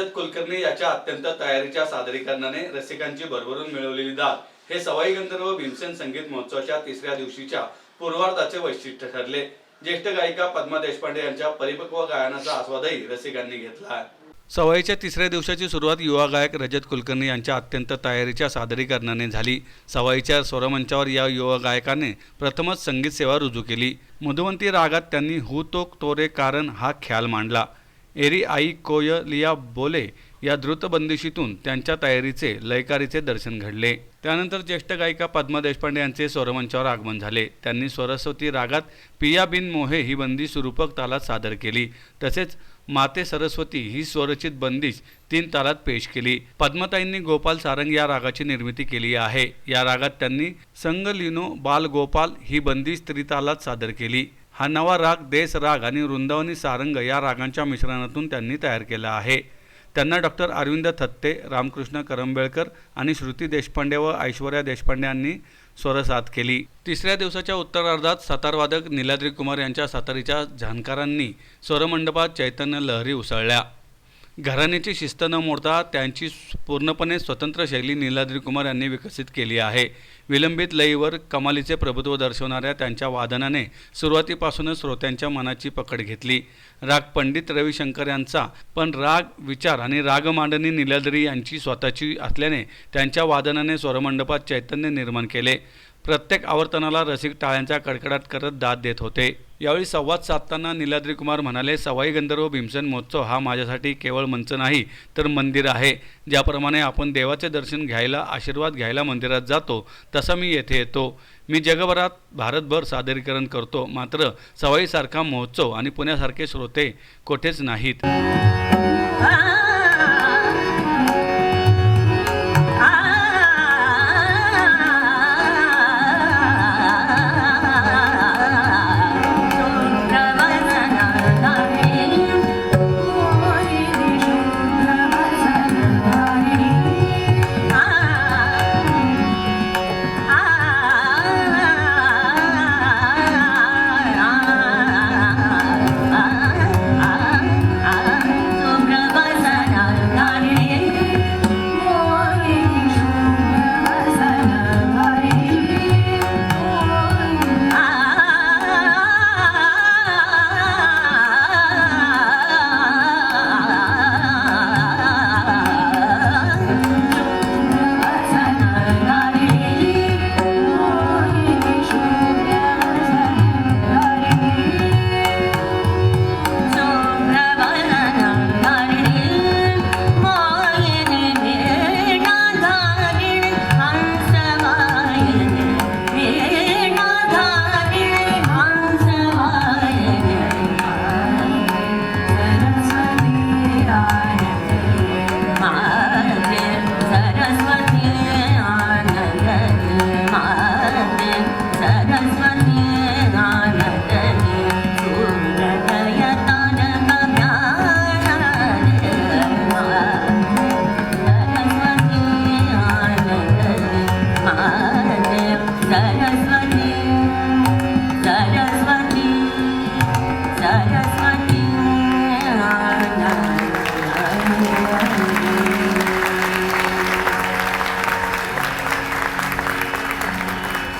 रजत कुलकर्णी याच्या अत्यंत तयारीच्या सादरीकरणाने रसिकांची भरभरून मिळवलेली दाद हे सवाई गंधर्व भीमसेन संगीत महोत्सवाच्या तिसऱ्या दिवशीच्या पूर्वार्धाचे वैशिष्ट्य ठरले. ज्येष्ठ गायिका पद्मा देशपांडे यांच्या परिपक्व गायनाचा आस्वादही रसिकांनी घेतला. आहे सवाईच्या तिसऱ्या दिवसाची सुरुवात युवा गायक रजत कुलकर्णी यांच्या अत्यंत तयारीच्या सादरीकरणाने झाली. सवाईच्या स्वरमंचावर या युवा गायकाने प्रथमच संगीत सेवा रुजू केली. मधुवंती रागात त्यांनी हु तो तोरे कारण हा ख्याल मांडला. एरी आई कोयलिया बोले या द्रुतबंदिशीतून त्यांच्या तयारीचे लयकारीचे दर्शन घडले. त्यानंतर ज्येष्ठ गायिका पद्मा देशपांडे यांचे स्वरमंचावर आगमन झाले. त्यांनी स्वरस्वती रागात पिया बिन मोहे ही बंदी सुरूपक तालात सादर केली. तसेच माते सरस्वती ही स्वरचित बंदिश तीन तालात पेश केली. पद्मताईंनी गोपाल सारंग या रागाची निर्मिती केली आहे. या रागात त्यांनी संग लिनो बाल गोपाल ही बंदिश त्रितालात सादर केली. हा नवा राग देस राग आणि वृंदावनी सारंग या रागांच्या मिश्रणातून त्यांनी तयार केला आहे. त्यांना डॉक्टर अरविंद थत्ते रामकृष्ण करंबेळकर आणि श्रुती देशपांडे व ऐश्वर्या देशपांडे यांनी स्वरसाथ केली. तिसऱ्या दिवसाच्या उत्तरार्धात सतारवादक निलाद्री कुमार यांच्या सातारीच्या झानकारांनी स्वरमंडपात चैतन्य लहरी उसळल्या. घराण्याची शिस्त न मोडता त्यांची पूर्णपणे स्वतंत्र शैली निलाद्री कुमार यांनी विकसित केली आहे. विलंबित लयीवर कमालीचे प्रभुत्व दर्शवणाऱ्या त्यांच्या वादनाने सुरुवातीपासूनच श्रोत्यांच्या मनाची पकड घेतली. राग पंडित रविशंकर यांचा पण राग विचार आणि राग मांडणी निलाद्री यांची स्वतःची असल्याने त्यांच्या वादनाने स्वरमंडपात चैतन्य निर्माण केले. प्रत्येक आवर्तनाला रसिक टाळ्यांचा कडकडाट करत दाद देत होते. यावेळी संवाद साधताना निलाद्री कुमार म्हणाले सवाई गंधर्व भीमसेन महोत्सव हा माझ्यासाठी केवळ मंच नाही तर मंदिर आहे. ज्याप्रमाणे आपण देवाचे दर्शन घ्यायला आशीर्वाद घ्यायला मंदिरात जातो तसा मी येथे येतो. मी जगभरात भारतभर सादरीकरण करतो. मात्र सवाईसारखा महोत्सव आणि पुण्यासारखे श्रोते कोठेच नाहीत.